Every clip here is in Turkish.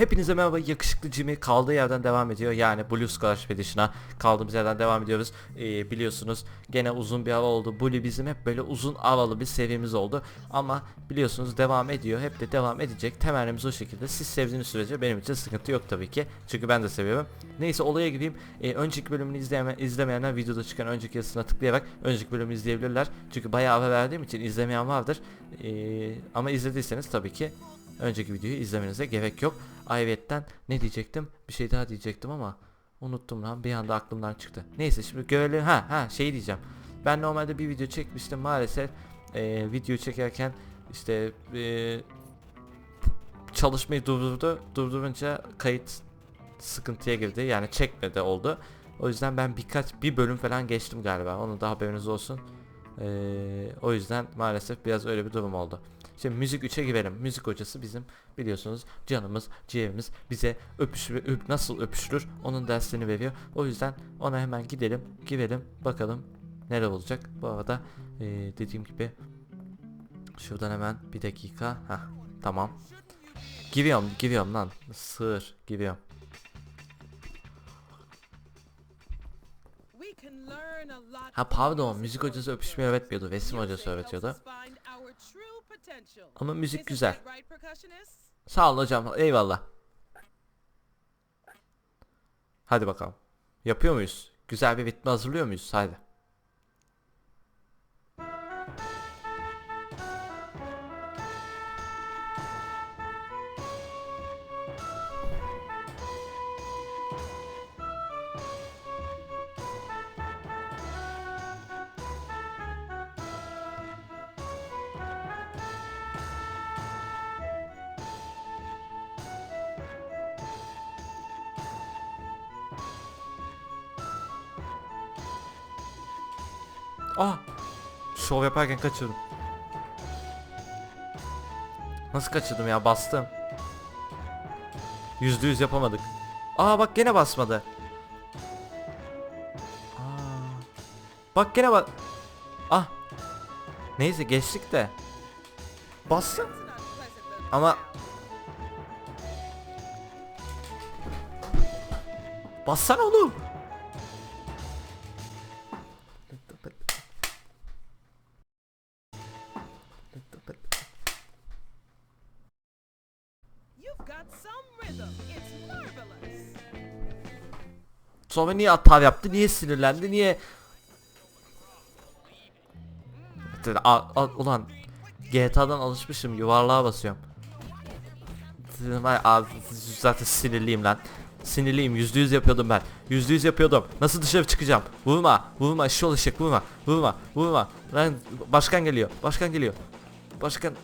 Hepinize merhaba yakışıklı Jimmy kaldığı yerden devam ediyor. Yani Blue Sky Expedition'a kaldığımız yerden devam ediyoruz. Ee, biliyorsunuz gene uzun bir hava oldu. Blue bizim hep böyle uzun havalı bir serimiz oldu. Ama biliyorsunuz devam ediyor hep de devam edecek. Temennimiz o şekilde. Siz sevdiğiniz sürece benim için sıkıntı yok tabii ki. Çünkü ben de seviyorum. Neyse olaya gireyim Ee, önceki bölümünü izleyeme, izlemeyenler videoda çıkan önceki yazısına tıklayarak önceki bölümü izleyebilirler. Çünkü bayağı ara verdiğim için izlemeyen vardır. Ee, ama izlediyseniz tabii ki önceki videoyu izlemenize gerek yok Ayrıyetten ne diyecektim? Bir şey daha diyecektim ama unuttum lan bir anda aklımdan çıktı. Neyse şimdi görelim. Ha ha şey diyeceğim. Ben normalde bir video çekmiştim maalesef e, video çekerken işte e, çalışmayı durdurdu. Durdurunca kayıt sıkıntıya girdi. Yani çekmedi oldu. O yüzden ben birkaç bir bölüm falan geçtim galiba. Onun da haberiniz olsun. E, o yüzden maalesef biraz öyle bir durum oldu. Şimdi müzik 3'e girelim. Müzik hocası bizim biliyorsunuz canımız, ciğerimiz bize öpüş öp, nasıl öpüşülür onun dersini veriyor. O yüzden ona hemen gidelim, girelim bakalım neler olacak. Bu arada eee, dediğim gibi şuradan hemen bir dakika. Heh, tamam. Giriyorum, giriyorum lan. Sığır, giriyorum. Ha pardon, müzik hocası öpüşmeyi öğretmiyordu. Resim hocası öğretiyordu. Ama müzik güzel. Sağ olun hocam. Eyvallah. Hadi bakalım. Yapıyor muyuz? Güzel bir ritmi hazırlıyor muyuz? Hadi. Ah! Şov yaparken kaçırdım. Nasıl kaçırdım ya? Bastım. Yüzde yüz yapamadık. Aa bak gene basmadı. Aa. Bak gene bak. Ah. Neyse geçtik de. Bastım. Ama Bassana oğlum. Sonra niye atar yaptı? Niye sinirlendi? Niye? A, a, ulan GTA'dan alışmışım yuvarlığa basıyorum. Dedim, ay, abi, zaten sinirliyim lan. Sinirliyim yüzde yüz yapıyordum ben. Yüzde yüz yapıyordum. Nasıl dışarı çıkacağım? Vurma, vurma, şişe olacak, vurma, vurma, vurma. Lan başkan geliyor, başkan geliyor. Başkan.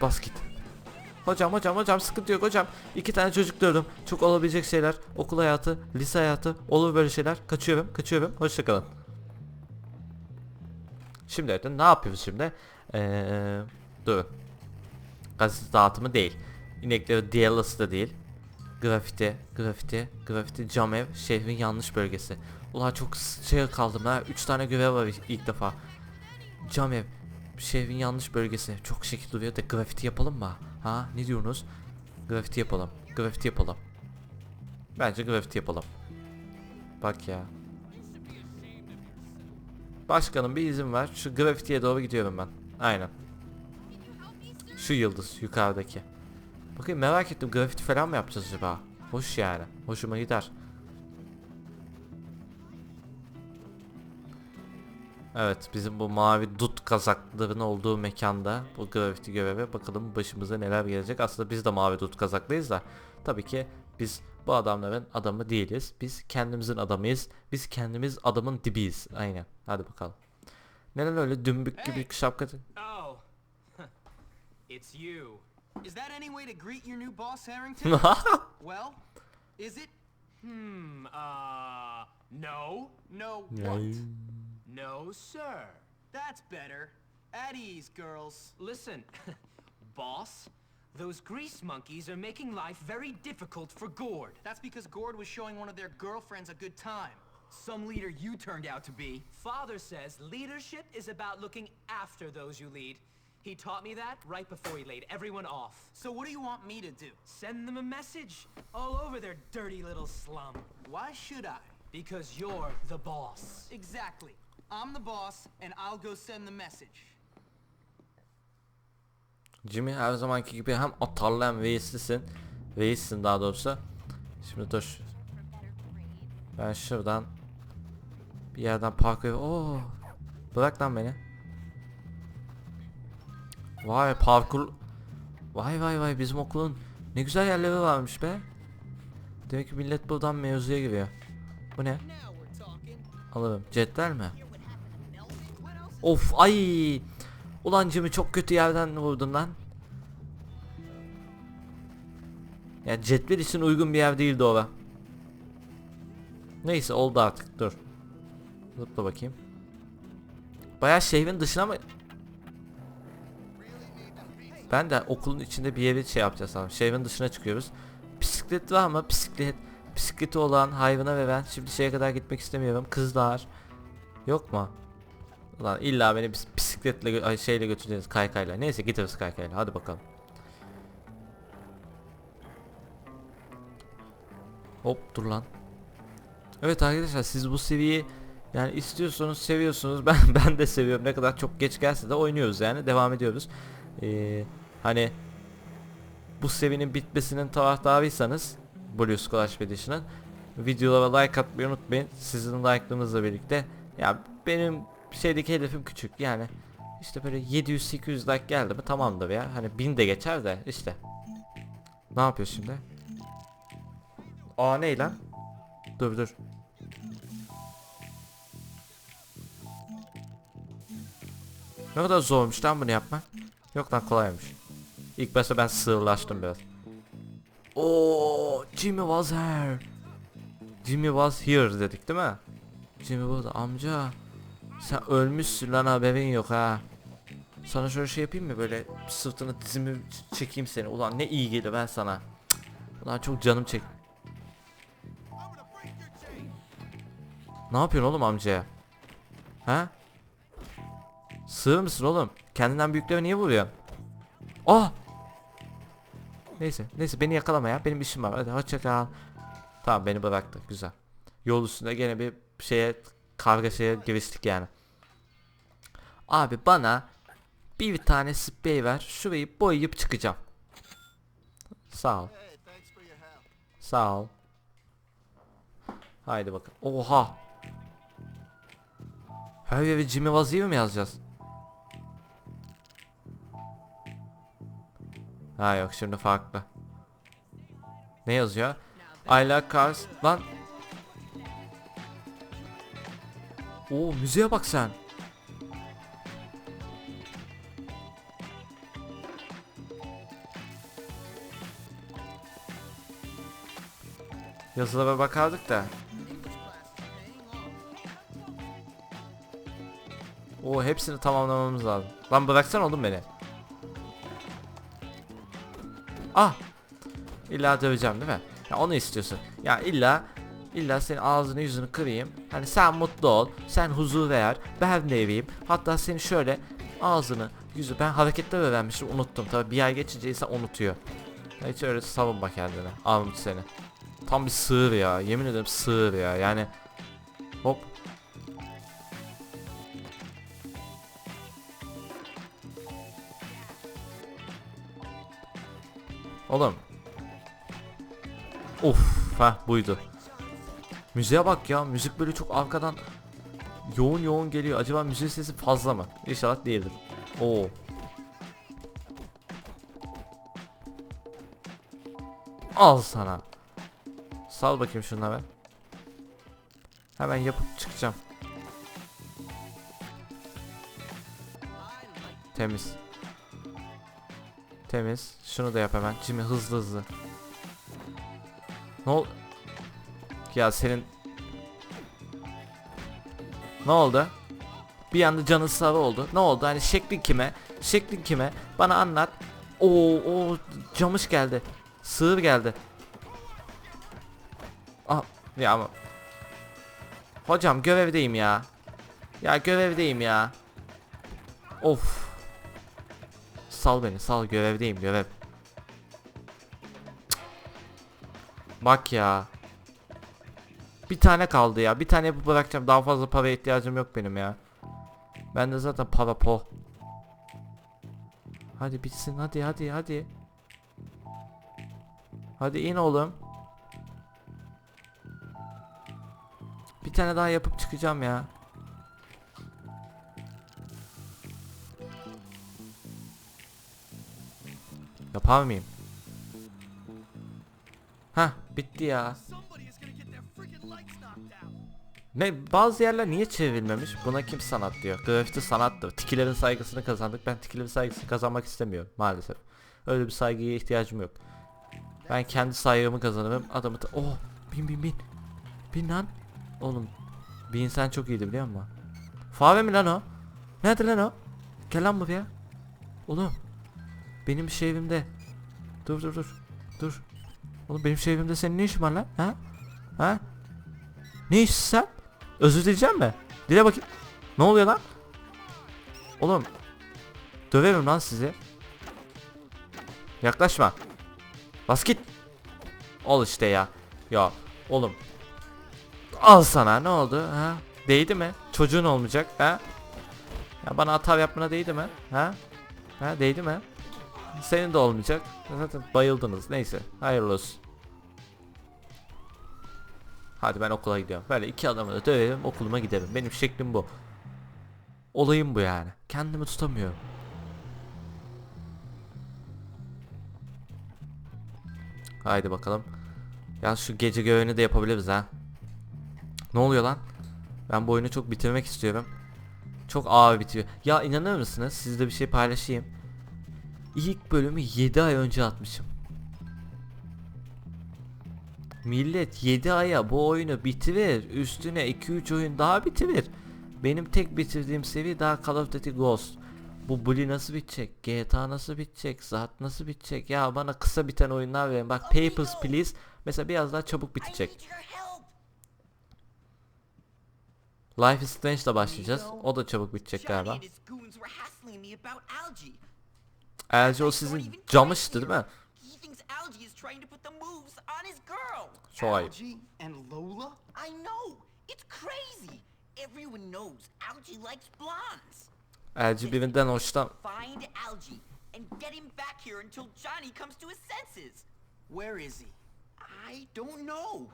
Bas. Hocam hocam hocam sıkıntı yok hocam. İki tane çocuk dövdüm. Çok olabilecek şeyler. Okul hayatı, lise hayatı. Olur böyle şeyler. Kaçıyorum, kaçıyorum. Hoşçakalın. Şimdi evet, ne yapıyoruz şimdi? Ee, dur. Gazete dağıtımı değil. İnekleri diyalası da değil. Grafiti, grafiti, grafiti, cam ev, şehrin yanlış bölgesi. Ulan çok şey kaldım ha. Üç tane görev var ilk defa. Cam ev, şehrin yanlış bölgesi. Çok şekil duruyor da grafiti yapalım mı? Ha ne diyorsunuz? Grafiti yapalım. Grafiti yapalım. Bence grafiti yapalım. Bak ya. Başkanım bir izin ver. Şu grafitiye doğru gidiyorum ben. Aynen. Şu yıldız yukarıdaki. Bakayım merak ettim grafiti falan mı yapacağız acaba? Hoş yani. Hoşuma gider. Evet bizim bu mavi dut kazakların olduğu mekanda bu grafiti görevi bakalım başımıza neler gelecek. Aslında biz de mavi dut kazaklıyız da tabii ki biz bu adamların adamı değiliz. Biz kendimizin adamıyız. Biz kendimiz adamın dibiyiz. Aynen. Hadi bakalım. Neden öyle dümbük gibi Hey. şapka... Oh. it's you. Is that any way to greet your new boss, Harrington? well, is it? Hmm, uh, no. No what? No, sir. That's better. At ease, girls. Listen, boss, those grease monkeys are making life very difficult for Gord. That's because Gord was showing one of their girlfriends a good time. Some leader you turned out to be. Father says leadership is about looking after those you lead. He taught me that right before he laid everyone off. So what do you want me to do? Send them a message all over their dirty little slum. Why should I? Because you're the boss. Exactly. I'm the boss, and I'll go send the message. Jimmy her zamanki gibi hem atarlı hem veislisin. Veissin daha doğrusu. Şimdi dur. Ben şuradan bir yerden parkur... Oo. Bırak lan beni. Vay parkur... Vay vay vay bizim okulun ne güzel yerleri varmış be. Demek ki millet buradan mevzuya giriyor. Bu ne? Alırım. Cetvel mi? Of ay. Ulan Jimmy çok kötü yerden vurdun lan. Ya cetvel için uygun bir yer değildi o. Neyse oldu artık dur. Zıpla bakayım. Bayağı şehrin dışına mı? Ben de okulun içinde bir yeri şey yapacağız sanırım. Şehrin dışına çıkıyoruz. Bisiklet var ama bisiklet bisikleti olan hayvana ve ben şimdi şeye kadar gitmek istemiyorum. Kızlar yok mu? Ulan illa beni bis- bisikletle şeyle götüreceğiz kaykayla. Neyse gideriz kaykayla. Hadi bakalım. Hop dur lan. Evet arkadaşlar siz bu seviyeyi yani istiyorsanız seviyorsunuz. Ben ben de seviyorum. Ne kadar çok geç gelse de oynuyoruz yani. Devam ediyoruz. Ee, hani bu serinin bitmesinin taraftarıysanız Blue Splash Edition'ın videolara like atmayı unutmayın. Sizin like'larınızla birlikte ya benim şeydeki hedefim küçük yani işte böyle 700-800 like geldi mi tamamdır ya. Hani 1000 de geçer de işte. Ne yapıyor şimdi? Aa ne lan? Dur dur. Ne kadar zormuş lan bunu yapmak. Yok lan kolaymış. İlk başta ben sığırlaştım biraz. Oo, Jimmy was here. Jimmy was here dedik değil mi? Jimmy burada amca. Sen ölmüşsün lan haberin yok ha. Sana şöyle şey yapayım mı böyle sırtını dizimi çekeyim seni. Ulan ne iyi gelir ben sana. Ulan çok canım çek. Ne yapıyorsun oğlum amcaya? Ha? Sığır mısın oğlum? Kendinden büyüklere niye vuruyorsun? Ah! Neyse, neyse beni yakalama ya. Benim işim var. Hadi hoşça kal. Tamam beni bıraktı. Güzel. Yol üstünde gene bir şeye kavga şeye giriştik yani. Abi bana bir tane sprey ver. Şurayı boyayıp çıkacağım. Sağ ol. Sağ ol. Haydi bakın. Oha. Her yere Jimmy Vazir mi yazacağız? Ha yok şimdi farklı. Ne yazıyor? I like cars. Lan. Oo müziğe bak sen. Yazılara bakardık da. O hepsini tamamlamamız lazım. Lan bıraksana oğlum beni. Ah. İlla döveceğim değil mi? Ya onu istiyorsun. Ya illa illa senin ağzını yüzünü kırayım. Hani sen mutlu ol. Sen huzur ver. Ben de eveyim. Hatta seni şöyle ağzını yüzü ben hareketler öğrenmiştim unuttum. Tabi bir ay geçince insan unutuyor. Hiç öyle savunma kendine. Armut seni. Tam bir sığır ya. Yemin ederim sığır ya. Yani hop. Oğlum. Of, ha buydu. Müziğe bak ya. Müzik böyle çok arkadan yoğun yoğun geliyor. Acaba müzik sesi fazla mı? İnşallah değildir. Oo. Al sana. Sal bakayım ben. Hemen yapıp çıkacağım. Temiz. Temiz. Şunu da yap hemen. Jimmy hızlı hızlı. Ne ol? Ya senin Ne oldu? Bir anda canın sarı oldu. Ne oldu? Hani şeklin kime? Şeklin kime? Bana anlat. Oo, o camış geldi. Sığır geldi. Ah, ya ama. Hocam görevdeyim ya. Ya görevdeyim ya. Of. sal beni sal görevdeyim görev. Cık. Bak ya. Bir tane kaldı ya. Bir tane yapıp bırakacağım. Daha fazla para ihtiyacım yok benim ya. Ben de zaten para po. Hadi bitsin hadi hadi hadi. Hadi in oğlum. Bir tane daha yapıp çıkacağım ya. Yapar mıyım? Hah bitti ya. Ne bazı yerler niye çevrilmemiş? Buna kim sanat diyor. Grafiti sanattır. Tikilerin saygısını kazandık. Ben tikilerin saygısını kazanmak istemiyorum maalesef. Öyle bir saygıya ihtiyacım yok. Ben kendi saygımı kazanırım. Adamı da oh bin bin bin. Bin lan. Oğlum bir insan çok iyiydi biliyor musun? Fare mi lan o? Nerede lan o? Gel lan buraya. Oğlum. Benim şehrimde. Dur dur dur. Dur. Oğlum benim şehrimde senin ne işin var lan? Ha? Ha? Ne işsin? Özür dileyeceğim mi? Dile bakayım. Ne oluyor lan? Oğlum. Döverim lan sizi. Yaklaşma. Bas git. Ol işte ya. Ya oğlum. Al sana ne oldu ha? Değdi mi? Çocuğun olmayacak ha? Ya bana hata yapmana değdi mi? Ha? Ha değdi mi? Senin de olmayacak. Zaten bayıldınız. Neyse. Hayırlı olsun. Hadi ben okula gidiyorum. Böyle iki adamı da döverim okuluma giderim. Benim şeklim bu. Olayım bu yani. Kendimi tutamıyorum. Haydi bakalım. Ya şu gece görevini de yapabiliriz ha. Ne oluyor lan? Ben bu oyunu çok bitirmek istiyorum. Çok ağır bitiyor. Ya inanır mısınız? Sizle bir şey paylaşayım. İlk bölümü 7 ay önce atmışım. Millet 7 aya bu oyunu bitirir. Üstüne 2-3 oyun daha bitirir. Benim tek bitirdiğim seviye daha Call of Duty Ghost. Bu Bully nasıl bitecek? GTA nasıl bitecek? Zat nasıl bitecek? Ya bana kısa biten oyunlar verin. Bak Papers, Please mesela biraz daha çabuk bitecek. Life is Strange ile başlayacağız. O da çabuk bitecek galiba. Algae. O sizin camıştı değil mi? He thinks algae is trying to put the moves on his girl. Çok ayıp. Algie and Lola? I know. It's crazy. Everyone knows algae likes blondes. Elci birinden hoştan... Find algae and get him back here until Johnny comes to his senses. Where is he? I don't know.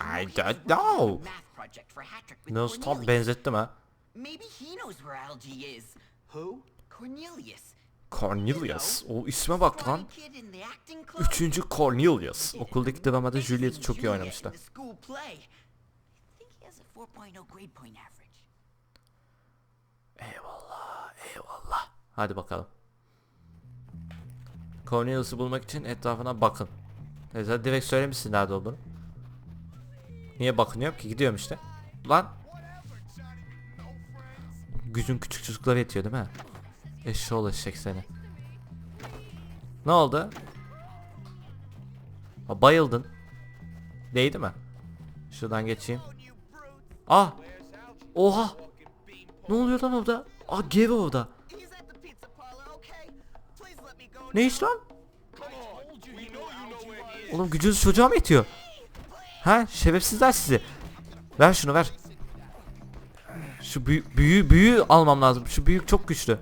I know he don't know. on a math project for Hattrick with No stop Cornelius. benzettim ha. Maybe he knows where algae is. Who? Cornelius. Cornelius. O isme bak lan. Üçüncü Cornelius. Okuldaki dramada Juliet'i çok iyi oynamıştı. in the school play. I think he has a 4.0 grade point average. Eyvallah, eyvallah. Hadi bakalım. Cornelius'u bulmak için etrafına bakın. Neyse direkt söylemişsin nerede olduğunu. Niye bakınıyorum ki gidiyorum işte. Lan. Gücün küçük çocuklara yetiyor değil mi? Eşşoğlu eşek seni. Ne oldu? Ha, bayıldın. Değdi mi? Şuradan geçeyim. Ah! Oha! Ne oluyor lan orada? Aa Geri orada. Ne iş lan? Oğlum gücünüz çocuğa mı yetiyor? Ha şerefsizler sizi. Ver şunu ver. Şu büyü büyü büyü almam lazım. Şu büyük çok güçlü.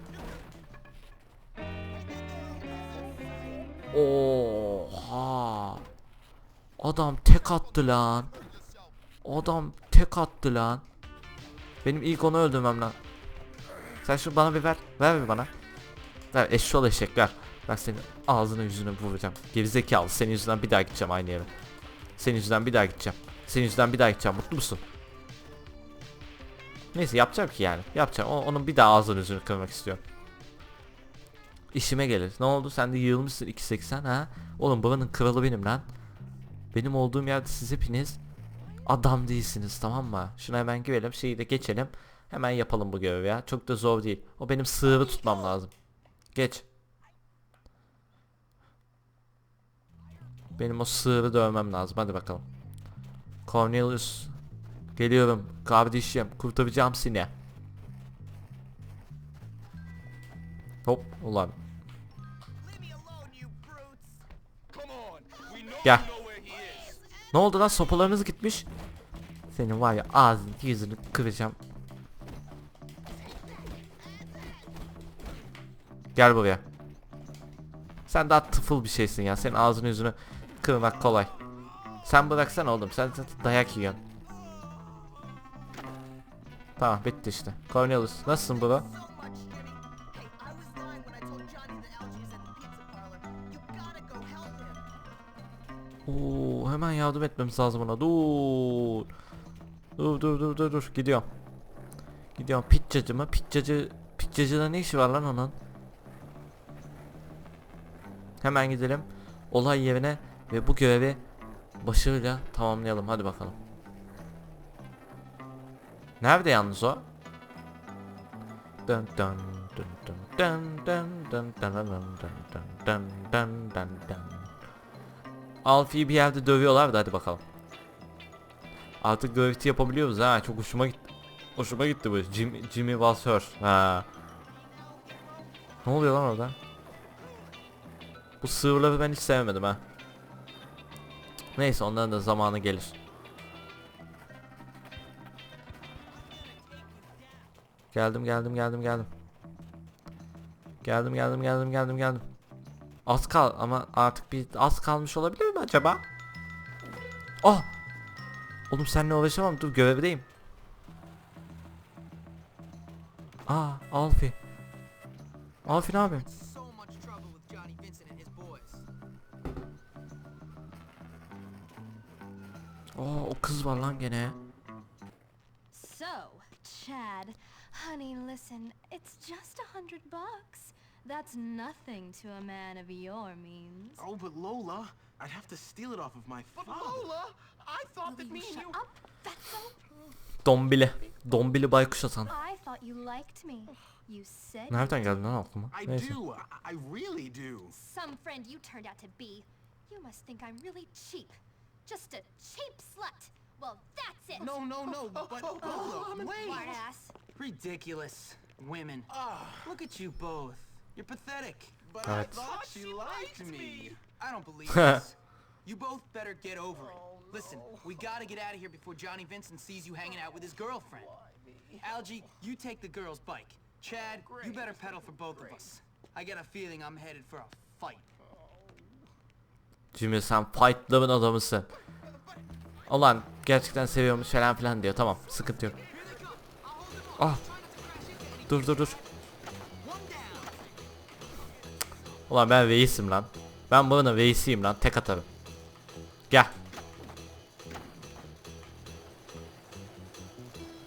Adam tek attı lan. Adam tek attı lan. Benim ilk onu öldürmem lan. Sen şunu bana bir ver. Ver bir bana. Ver eşşoğlu eşek ver. Ben senin ağzını yüzünü vuracağım. Gerizekalı senin yüzünden bir daha gideceğim aynı yere. Senin yüzünden bir daha gideceğim. Senin yüzünden bir daha gideceğim. Mutlu musun? Neyse yapacağım ki yani. Yapacağım. O- onun bir daha ağzını yüzünü kırmak istiyorum. İşime gelir. Ne oldu? Sen de yığılmışsın 2.80 ha? Oğlum buranın kralı benim lan. Benim olduğum yerde siz hepiniz adam değilsiniz tamam mı? Şuna hemen girelim şeyi de geçelim. Hemen yapalım bu görevi ya. Çok da zor değil. O benim sığırı tutmam lazım. Geç. Benim o sığırı dövmem lazım. Hadi bakalım. Cornelius. Geliyorum. Kardeşim. Kurtaracağım seni. Hop. Ulan. Gel. Ne oldu lan sopalarınız gitmiş. Senin var ya ağzını yüzünü kıracağım. Gel buraya. Sen daha tıfıl bir şeysin ya. Senin ağzını yüzünü kırmak kolay. Sen bıraksana oğlum. Sen dayak yiyorsun. Tamam bitti işte. Cornelius nasılsın bro? Yardım etmemiz lazım ona. Dur. Dur dur dur dur dur. Gidiyorum. Gidiyorum. Pizzacı mı? Pizzacı Pizzacıda ne işi var lan onun? Hemen gidelim. Olay yerine ve bu görevi başarıyla tamamlayalım. Hadi bakalım. Nerede yalnız o? Dun dun dun dun dun dun dun dun dun dun dun dun dun dun. Alfie'yi bir yerde dövüyorlar da hadi bakalım. Artık gravity yapabiliyoruz ha çok hoşuma gitti. Hoşuma gitti bu. Jim, Jimmy Walser. Ha. Ne oluyor lan orada? Bu sığırları ben hiç sevmedim ha. Neyse onların da zamanı gelir. Geldim geldim geldim geldim. Geldim geldim geldim geldim geldim. Az kal ama artık bir az kalmış olabilir mi acaba? Oh! Oğlum seninle uğraşamam dur görevdeyim. Aa Alfi. Alfi ne yapıyorsun? Oo o kız var lan gene. So, Chad, honey, listen, it's just a hundred bucks. That's nothing to a man of your means. Oh, but Lola, I'd have to steal it off of my But father. Lola, I thought that Will me you and shut you. up, fatso? Dombili. Dombili baykuş atan. I thought you liked me. You said you Nereden geldin lan aklıma? I Neyse. do. I, I really do. Some friend you turned out to be. You must think I'm really cheap. Just a cheap slut. Well, that's it. No, no, no. Oh, but oh, oh, Lola, wait. Smart ass. Ridiculous. Women. Ah. Look at you both. You're pathetic. But Evet. I thought she liked me. I don't believe this. You both better get over it. Listen, we gotta get out of here before Johnny Vincent sees you hanging out with his girlfriend. Algie, you take the girl's bike. Chad, you better pedal for both of us. I get a feeling I'm headed for a fight. Jimmy sen fightların adamısın. Ulan gerçekten seviyormuş falan filan diyor. Tamam sıkıntı yok. Ah. Dur dur dur. Ulan ben reisim lan. Ben buranın reisiyim lan. Tek atarım. Gel.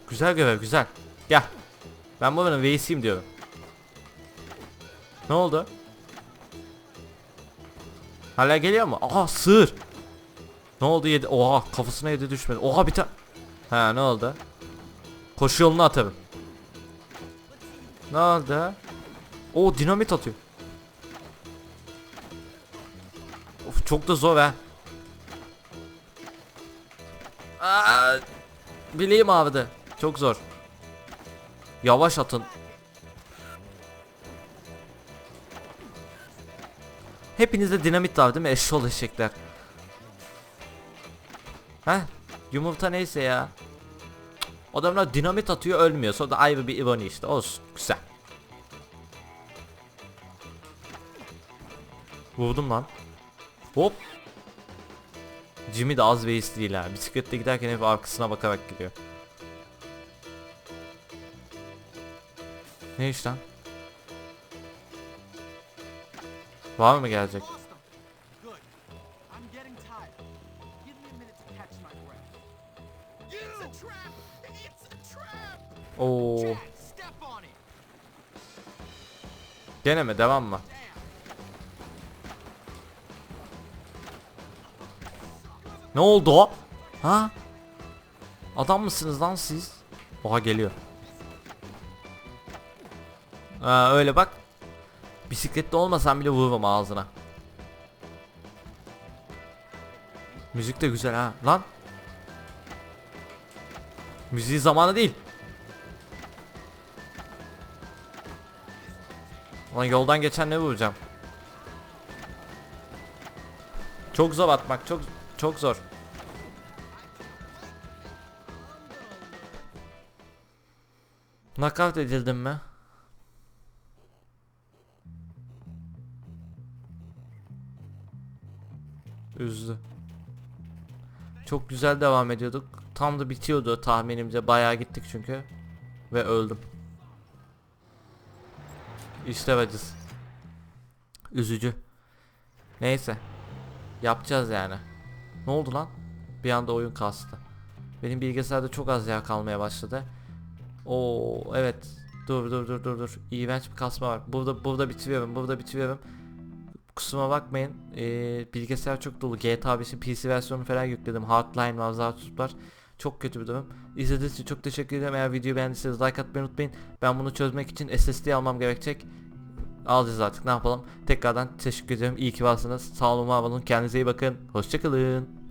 Güzel görev güzel. Gel. Ben buranın reisiyim diyorum. Ne oldu? Hala geliyor mu? Aha sığır. Ne oldu yedi? Oha kafasına yedi düşmedi. Oha bir tane. Ha ne oldu? Koşu yolunu atarım. Ne oldu? O dinamit atıyor. Çok da zor ha. Aa, bileğim ağrıdı. Çok zor. Yavaş atın. Hepinizde dinamit var değil mi eşşoğlu eşekler? Heh yumurta neyse ya. Adamlar dinamit atıyor ölmüyor. Sonra da ayrı bir ironi işte. Olsun. Güzel. Vurdum lan. Hop. Jimmy de az veis değil ha. Bisikletle giderken hep arkasına bakarak gidiyor. Ne iş lan? Var mı gelecek? Lost them. Good. I'm Ne oldu? Ha? Adam mısınız lan siz? Oha geliyor. Ha, öyle bak. Bisiklette olmasam bile vururum ağzına. Müzik de güzel ha. Lan. Müziği zamanı değil. Lan yoldan geçenleri vuracağım. Çok zor atmak çok çok zor. Knockout edildim mi? Üzdü. Çok güzel devam ediyorduk. Tam da bitiyordu tahminimce. Bayağı gittik çünkü. Ve öldüm. İşte. Üzücü. Neyse. Yapacağız yani. Ne oldu lan? Bir anda oyun kastı. Benim bilgisayarda çok az yer kalmaya başladı. Oo evet. Dur dur dur dur dur. İğrenç bir kasma var. Burada burada bitiriyorum. Burada bitiriyorum. Kusura bakmayın. Ee, bilgisayar çok dolu. GTA 5'in PC versiyonu falan yükledim. Hardline var, Zartut var. Çok kötü bir durum. İzlediğiniz için çok teşekkür ederim. Eğer videoyu beğendiyseniz like atmayı unutmayın. Ben bunu çözmek için SSD almam gerekecek. Alacağız artık ne yapalım. Tekrardan teşekkür ederim. İyi ki varsınız. Sağ olun var olun. Kendinize iyi bakın. Hoşçakalın.